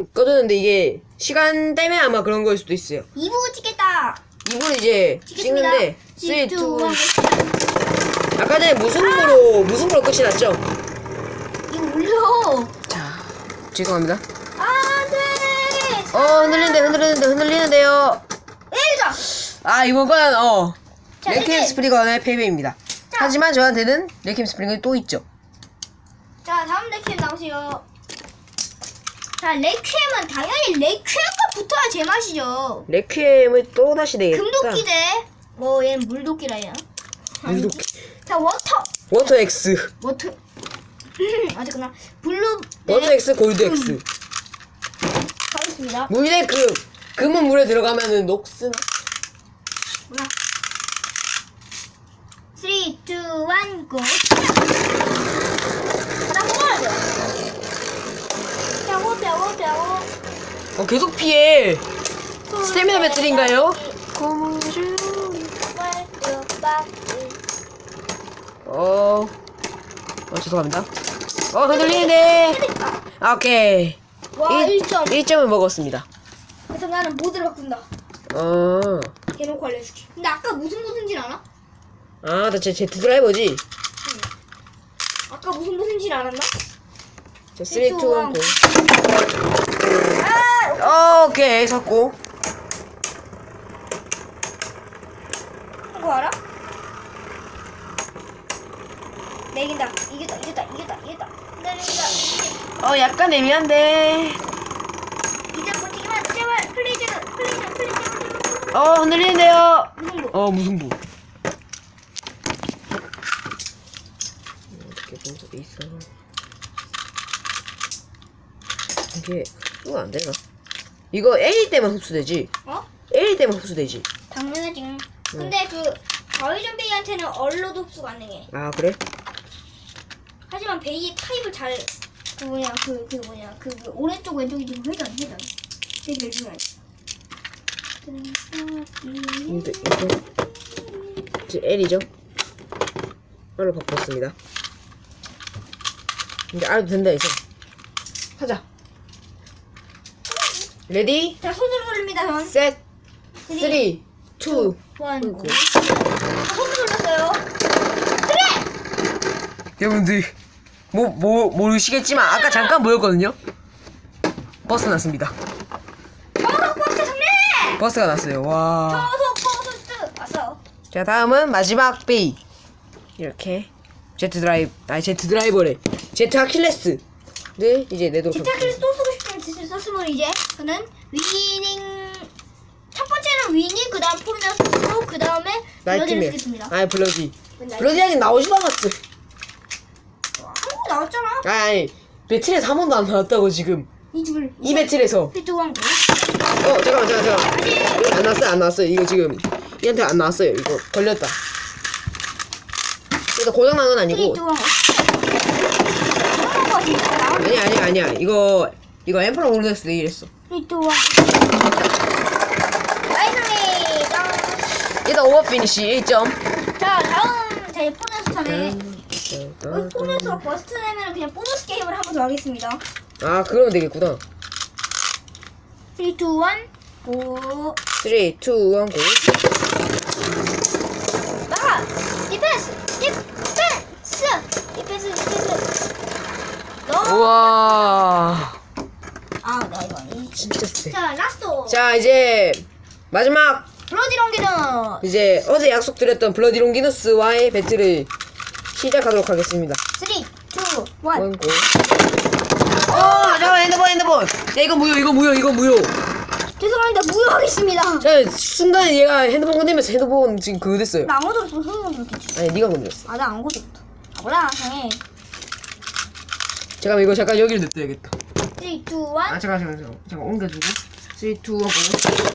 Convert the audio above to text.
잠깐 꺼졌는데 이게 시간 때문에 아마 그런 거일 수도 있어요. 2부 찍겠다. 이분은 이제 찍겠습니다. 찍는데 3, 2, 1 1 아까 전에 무승부로 무승부로 끝이 났죠? 이거 올려. 자 죄송합니다. 안 돼. 어 흔들리는데 흔들리는데 흔들리는데요. 에이다. 아 이번 건 어. 자, 레캠 이제- 스프링건의 패배입니다. 하지만 저한테는 레캠 스프링건이 또 있죠. 자, 다음 레퀴엠 나오세요. 자, 레퀴엠은 당연히 레퀴엠과 붙어야 제맛이죠. 레캠을 또 다시 내겠다. 금도끼 대, 뭐, 얘는 물도끼라 해요. 물도끼. 자, 워터. 워터 X, 워터. 어쨌거나, 블루. 워터 X, 골드 X. 가겠습니다. 물에 금. 금은 물에 들어가면은 녹슨. 뭐야. 3, 2, 1, 고! 나 먹어야 돼. 어 계속 피해. 스태미나 배틀인가요? 어. 어 죄송합니다. 어 흔들리는데. 아, 오케이. 와, 1점. 1점을 먹었습니다. 그래서 나는 모드를 바꾼다. 어. 대놓고 알려줄게. 근데 아까 무슨 무슨지 알아? 아, 나제 제트 드라이버지. 아까 무슨 무슨지 알았나? 자, 3, 2, 1, 고. 아! 오케이, 샀고. 그거 알아? 내 이긴다. 이겼다, 이겼다, 이겼다, 이겼다. 나 이긴다. 어, 약간 애매한데. 이제 버티기만 제발 플리즈, 플리즈, 플리즈. 어, 흔들리는데요. 거? 어, 무승부. 어떻게 분석이 있어? 이게 흡수안 되나? 이거 L 때만 흡수되지? 어? L 때만 흡수되지? 당연하지. 근데 그 가위전 베이한테는 얼로도 흡수가 가능해. 아, 그래? 하지만 베이의 타입을 잘, 그 뭐냐, 그, 그 뭐냐, 그, 그 오른쪽 왼쪽이 지금 회전, 회전. 되게 제일 중요하지. 근데 이거 이제 L이죠? R로 바꿨습니다. 이제 R도 된다 이제. 하자. 레디, 자, 손으로 돌립니다, 전. 셋, 쓰리, 투. 원. 고. 자, 손으로 돌렸어요. 여러분들 뭐, 뭐 모르시겠지만 아까 잠깐 보였거든요. 버스 났습니다. 저속 버스 승리! 버스가 났어요. 와. 저속 버스 왔어. 자 다음은 마지막 베이. 이렇게 제트 드라이브 아니 제트 드라이버래. 제트 아킬레스를 이제 내도록 집착기를 하겠습니다. 싶으면 짓을 썼으면 이제 저는 위닝 첫 번째는 위닝 그 다음 포르나스로 그 다음에 블러디를 나이트메어. 쓰겠습니다. 아니 블러디. 블러디 아직 나오지도 않았어. 한국 나왔잖아. 아니, 아니 배틀에서 한 번도 안 나왔다고 지금. 이 배틀에서. 필두 왕고. 어 잠깐만 잠깐 잠깐. 안 나왔어요 안 나왔어요 이거 지금 이한테 안 나왔어요 이거 걸렸다. 일단 고장 난건 아니고. 필두 왕고. 한국가 진짜 나온 아니 아니 아니야 이거 이거 엠퍼러 오르데스 내일 했어. 필두 왕고. 아이스미 짱. 일단 오버 피니시 1점. 자 다음 제 포르나스 차례. 어, 포르나스가 버스트 내면 그냥 보너스 게임을 한 번 더 하겠습니다. 아 그러면 되겠구나. 3, 2, 1, 고. 3, 2, 1, 고. 나가! 디펜스! 디펜스! 디펜스, 디펜스. 너! 우와 아, 나 이거 아니. 진짜 세. 자, 라스트! 자 이제 마지막 블러디 롱기는 이제 어제 약속드렸던 블러디 롱기누스와의 배틀을 시작하도록 하겠습니다. 3, 2, 1. 원고. 어 잠깐 핸드폰 핸드폰. 야 이거 무효 이거 무효 이거 무효. 죄송합니다. 무효하겠습니다. 자 순간에 얘가 핸드폰 건드면서 핸드폰 지금 그거 됐어요. 나안 건드렸어. 형이 건드렸겠지. 아니 네가 건드렸어. 아, 나안 건드렸어. 아, 몰라. 당해. 잠깐만 이거 잠깐 여기를 냅둬야겠다. 3, 2, 1. 아 잠깐 잠깐 잠깐 잠깐 옮겨주고 3, 2, 1 고.